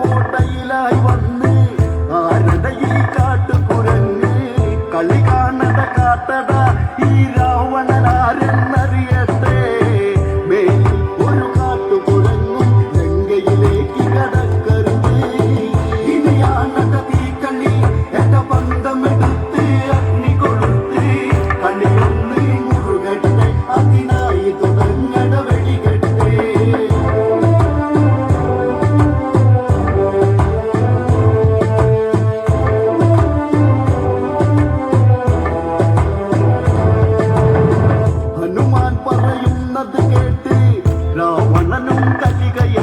കോട്ടയിലായി വന്ന് ആരുടെ ഈ കാട്ടുകുരങ്ങ് കളി കാണട കാട്ടട 再闭个眼